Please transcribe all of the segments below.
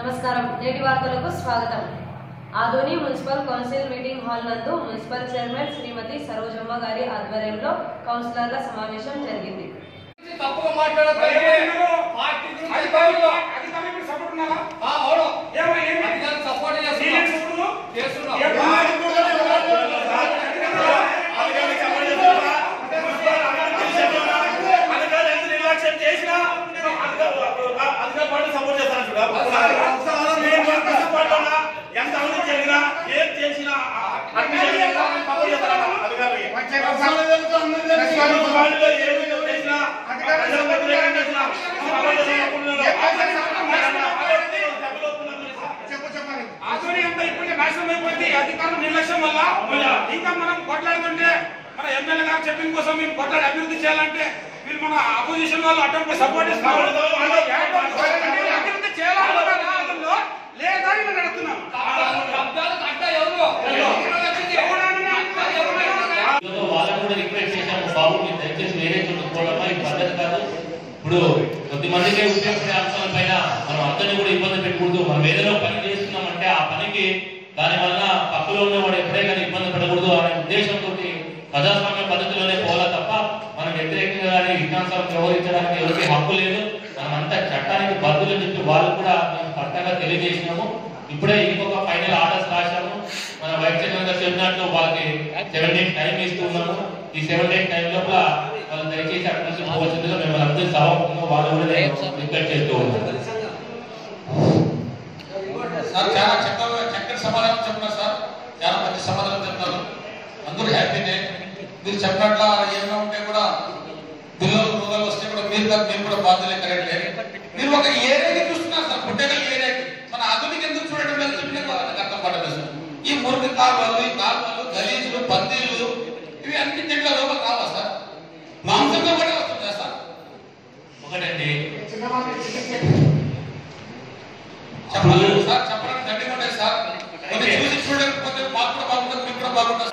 నమస్కారం. నేటి వార్తలకు స్వాగతం. Adoni municipal council meeting hall నందు మున్సిపల్ చైర్మన్ శ్రీమతి సరోజమ్మ గారి ఆధ్వర్యంలో కౌన్సిలర్ల సమావేశం జరిగింది. తప్పుగా మాట్లాడతారు అధికారులు అధికారులు సపోర్ట్ ఉన్నారా అవును ఏమో ఏమి అధికారులు సపోర్ట్ చేస్తున్నారు చేస్తున్నారు ఎంత అవినీతి జరిగినా ఏం చేసినా అన్ని జరిగినా సపోర్ట్ చేస్తారా అధికారులు వాళ్ళు ఏమి చేసినా ప్రజలకు వ్యతిరేకంగా చేసినా సపోర్ట్ ఆధునిక అంతా ఇప్పటికే నాశనం అయిపోయింది అధికారులు నిర్లక్ష్యం వల్ల ఇంకా మనం కొట్లాడుతుంటే మన ఎమ్మెల్యే గారు చెప్పిన కోసం మేము కొట్లాడి అభివృద్ధి చేయాలంటే మీరు మన అపోజిషన్ వాళ్ళు అటువంటి సపోర్ట్ ఇస్తున్నారు. అభివృద్ధి చేయాలనుకున్న లేదా అని కూడా రిక్వెస్ట్ చేశాము బాబు మీరు దయచేసి వేరే చోట పోవడమా ఇది పద్ధతి కాదు. ఇప్పుడు కొద్ది మందికే ఉపయోగపడే అంశాల పైన మనం అందరినీ కూడా ఇబ్బంది పెట్టకూడదు. మనం ఏదైనా పని చేస్తున్నామంటే ఆ పనికి దాని వలన పక్కలో ఉన్నవాడు ఎప్పుడే కానీ ఇబ్బంది పడకూడదు అనే ఉద్దేశంతో ప్రజాస్వామ్య పద్ధతిలోనే పోవాలా తప్ప మనం వ్యతిరేకంగా కానీ విజ్ఞానం వ్యవహరించడానికి ఎవరికి హక్కు లేదు. మనమంతా చట్టానికి బద్దులు చెప్పి వాళ్ళు కూడా మేము పట్టగా తెలియజేసినాము. ఇప్పుడే ఇంకొక ఫైనల్ ఆర్డర్స్ రాశాము. మన వైస్ చైర్మన్ గారు చెప్పినట్లు వాళ్ళకి సెవెన్ డేస్ టైం ఇస్తున్నాము ఈ సెవెన్ డేస్ టైం లోపల వాళ్ళు దయచేసి అక్కడ నుంచి పోవాల్సిందిగా మేము అందరూ సభాముఖంగా వాళ్ళు కూడా రిక్వెస్ట్ చేస్తూ ఉన్నాం. సార్ చాలా చక్కగా చక్కటి సమాధానం చెప్తున్నారు సార్. చాలా మంచి సమాధానం చెప్తారు అందరూ హ్యాపీనే మీరు చెప్పినట్లా ఏమైనా ఉంటే కూడా పిల్లలు రోగాలు వస్తే కూడా మీరు కాదు మేము కూడా బాధ్యత కరెక్టే మీరు ఒక ఏరియాకి చూస్తున్నారు సార్ పుట్టగల ఏరియాకి మన ఆధునిక ఎందుకు చూడడం లేదు చెప్పిన వాళ్ళకి అర్థం పడలేదు సార్ ఈ మురికి కాలువలు ఈ కాలువలు గలీజులు పందిళ్ళు ఇవి అన్ని దీంట్లో రోగాలు రావా సార్ మాంసంగా కూడా వస్తుందా సార్ ఒకటండి చెప్పాలి సార్ చెప్పడానికి గట్టిగా ఉంటాయి సార్. కొన్ని చూసి చూడకపోతే మాకు కూడా బాగుంటుంది మీకు కూడా బాగుంటుంది.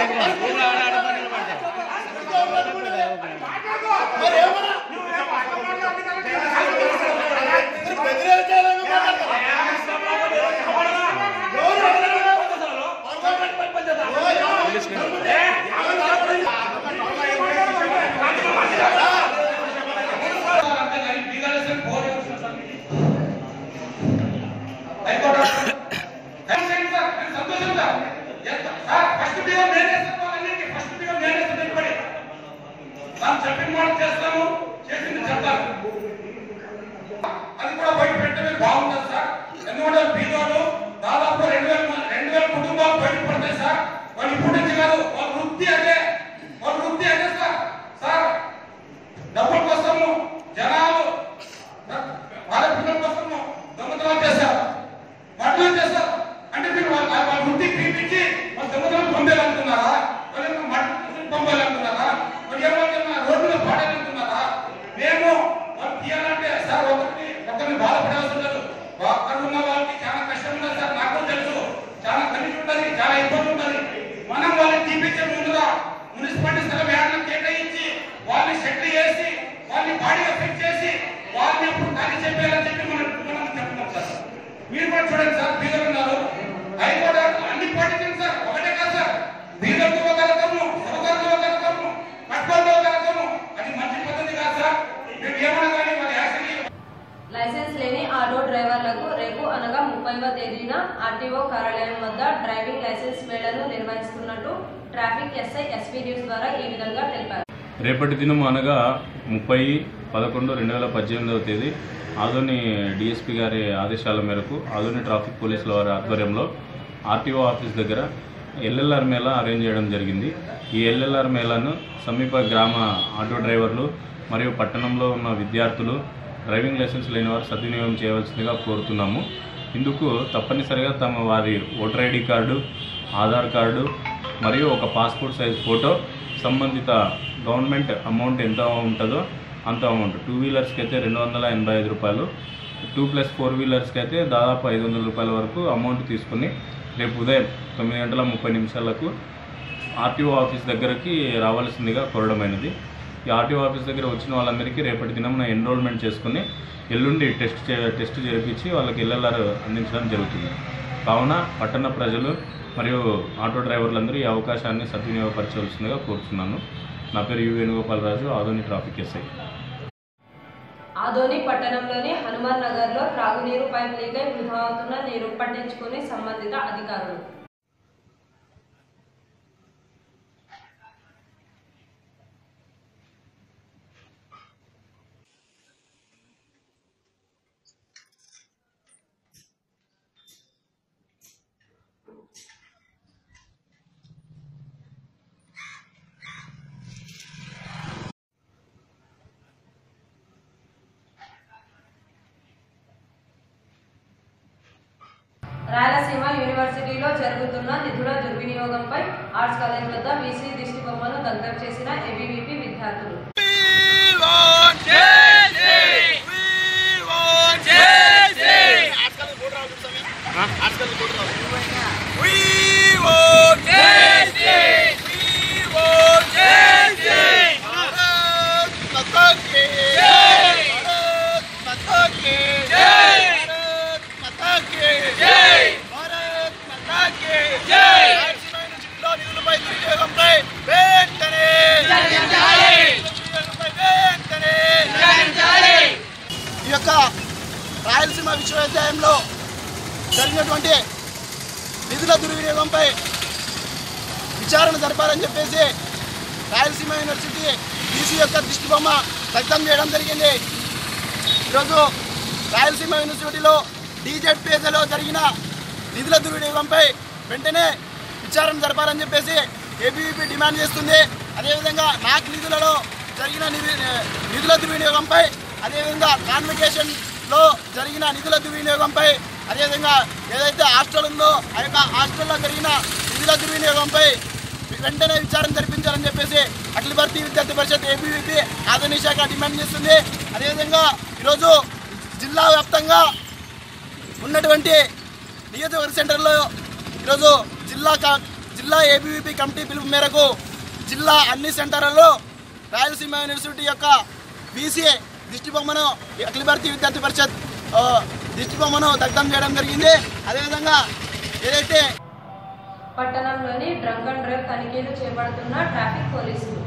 ಹೇಳಿದ್ರೆ చెప్పిన చేస్తాము చేసింది చెప్తాను అది కూడా బయట పెట్టడమే బాగుంటుంది సార్. ఎందుకంటే బీదోడు దాదాపు రెండు వేల రెండు వేల కుటుంబాలు బయట పడతాయి సార్ వాళ్ళు ఇప్పుడు నుంచి కాదు వాళ్ళ వృత్తి అదే వాళ్ళ వృత్తి అదే సార్ సార్ డబ్బుల కోసము జనాలు వాళ్ళ పిల్లల కోసము దొంగతనాలు చేశారు మటలు చేశారు అంటే మీరు వాళ్ళ వాళ్ళ వృత్తికి పిలిపించి వాళ్ళ దొంగతనాలు పంపేయాలనుకున్నారా వాళ్ళు మటలు పంపేయాలనుకున్నారా వాళ్ళు ఏమనుకున్నారా రోడ్డులో పాడాలనుకున్నారా మేము వాళ్ళు తీయాలంటే సార్ ఒకరిని ఒకరిని బాధపడాల్సి ఉండదు అక్కడ ఉన్న వాళ్ళకి చాలా కష్టం ఉంటుంది సార్ నాకు తెలుసు చాలా కలిసి ఉంటుంది చాలా ఇబ్బంది ఉంటుంది మనం వాళ్ళని తీపించే ముందుగా మున్సిపాలిటీ స్థలం ఏడాది కేటాయించి వాళ్ళని సెటిల్ చేసి వాళ్ళని బాడీగా ఫిక్స్ చేసి వాళ్ళని ఎప్పుడు ఖాళీ చెప్పేయాలని చెప్పి మనం మనం చెప్తున్నాం సార్ మీరు కూడా చూడండి సార్ బీదలు ఉన్నారు. అవి కూడా అన్ని పాటించండి సార్ ఒకటే కాదు సార్. అది మంచి పద్ధతి కాదు సార్. ఏమన్నా కానీ లైసెన్స్ లేని ఆటో డ్రైవర్లకు రేపు అనగా ముప్పైవ తేదీన ఆర్టీఓ కార్యాలయం వద్ద డ్రైవింగ్ లైసెన్స్ మేళను నిర్వహిస్తున్నట్టు ట్రాఫిక్ ఎస్ఐ ఎస్పీ న్యూస్ ద్వారా ఈ విధంగా తెలిపారు. రేపటి దినం అనగా ముప్పై పదకొండు రెండు వేల పద్దెనిమిదవ తేదీ ఆదోని డిఎస్పీ గారి ఆదేశాల మేరకు ఆదోని ట్రాఫిక్ పోలీసుల వారి ఆధ్వర్యంలో ఆర్టీఓ ఆఫీస్ దగ్గర ఎల్ఎల్ఆర్ మేళా అరేంజ్ చేయడం జరిగింది. ఈ ఎల్ఎల్ఆర్ మేళాను సమీప గ్రామ ఆటో డ్రైవర్లు మరియు పట్టణంలో ఉన్న విద్యార్థులు డ్రైవింగ్ లైసెన్స్ లేని వారు సద్వినియోగం చేయవలసిందిగా కోరుతున్నాము. ఇందుకు తప్పనిసరిగా తమ వారి voter ID card Aadhaar card మరియు ఒక పాస్పోర్ట్ సైజ్ ఫోటో సంబంధిత గవర్నమెంట్ అమౌంట్ ఎంత ఉంటుందో అంత అమౌంట్. టూ వీలర్స్కి అయితే రెండు వందల ఎనభై ఐదు రూపాయలు. టూ ప్లస్ ఫోర్ వీలర్స్కి అయితే దాదాపు ఐదు వందల రూపాయల వరకు అమౌంట్ తీసుకుని రేపు ఉదయం తొమ్మిది గంటల ముప్పై నిమిషాలకు ఆర్టీఓ ఆఫీస్ దగ్గరకి రావాల్సిందిగా కోరడమైనది ఈ ఆర్టీఓ ఆఫీస్ దగ్గర వచ్చిన వాళ్ళందరికీ రేపటి దినం ఎన్రోల్మెంట్ చేసుకుని ఎల్లుండి టెస్ట్ చే టెస్ట్ జరిపించి వాళ్ళకి ఎల్ఎల్ఆర్ అందించడం జరుగుతుంది. కావున పట్టణ ప్రజలు మరియు ఆటో డ్రైవర్లందరూ ఈ అవకాశాన్ని సద్వినియోగపరచవలసిందిగా కోరుతున్నాను. నా పేరు U Venugopalaraju Adoni traffic SI. Adoni పట్టణంలోని హనుమాన్ నగర్లో త్రాగునీరు పైప్ లీక్ అయి వృధా అవుతున్న నీరు పట్టించుకుని సంబంధిత అధికారులు రాయలసీమ యూనివర్సిటీలో జరుగుతున్న నిధుల దుర్వినియోగంపై ఆర్ట్స్ కాలేజ్ వద్ద వీసీ దిష్టి బొమ్మను దగ్గర చేసిన ఏబీవీపీ విద్యార్థులు. జరిగినటువంటి నిధుల దుర్వినియోగంపై విచారణ జరపాలని చెప్పేసి రాయలసీమ యూనివర్సిటీ బీసీ యొక్క దృష్టి బొమ్మ దగ్ధం చేయడం జరిగింది. ఈరోజు రాయలసీమ యూనివర్సిటీలో డీజెడ్పీఎస్లో జరిగిన నిధుల దుర్వినియోగంపై వెంటనే విచారణ జరపాలని చెప్పేసి ఏబీవీపీ డిమాండ్ చేస్తుంది. అదేవిధంగా నాక్ నిధులలో జరిగిన నిధి నిధుల దుర్వినియోగంపై అదేవిధంగా కాన్వికేషన్లో జరిగిన నిధుల దుర్వినియోగంపై అదేవిధంగా ఏదైతే హాస్టల్ ఉందో ఆ యొక్క హాస్టల్లో జరిగిన నిధుల దుర్వినియోగంపై వెంటనే విచారణ జరిపించాలని చెప్పేసి అఖిల భారతీయ విద్యార్థి పరిషత్ ఏబీవీపీ ఆదరణ శాఖ డిమాండ్ చేస్తుంది. అదేవిధంగా ఈరోజు జిల్లా వ్యాప్తంగా ఉన్నటువంటి నియోజకవర్గ సెంటర్లో ఈరోజు జిల్లా క- జిల్లా ఏబీవీపీ కమిటీ పిలుపు మేరకు జిల్లా అన్ని సెంటర్లలో రాయలసీమ యూనివర్సిటీ యొక్క బీసీ దిష్టిబొమ్మను అఖిల భారతీయ విద్యార్థి పరిషత్ ఆ, దిష్టి బొమ్మను దగ్ధం చేయడం జరిగింది. అదేవిధంగా ఏదైతే పట్టణంలోని డ్రంక్ అండ్ డ్రైవ్ తనిఖీలు చేపడుతున్న ట్రాఫిక్ పోలీసులు.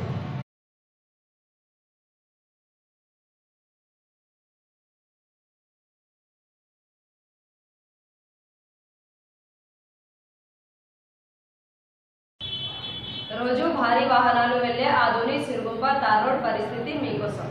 రోజు భారీ వాహనాలు వెళ్ళే ఆధునిక సిరుగుంప తార్ రోడ్ పరిస్థితి మీకోసం.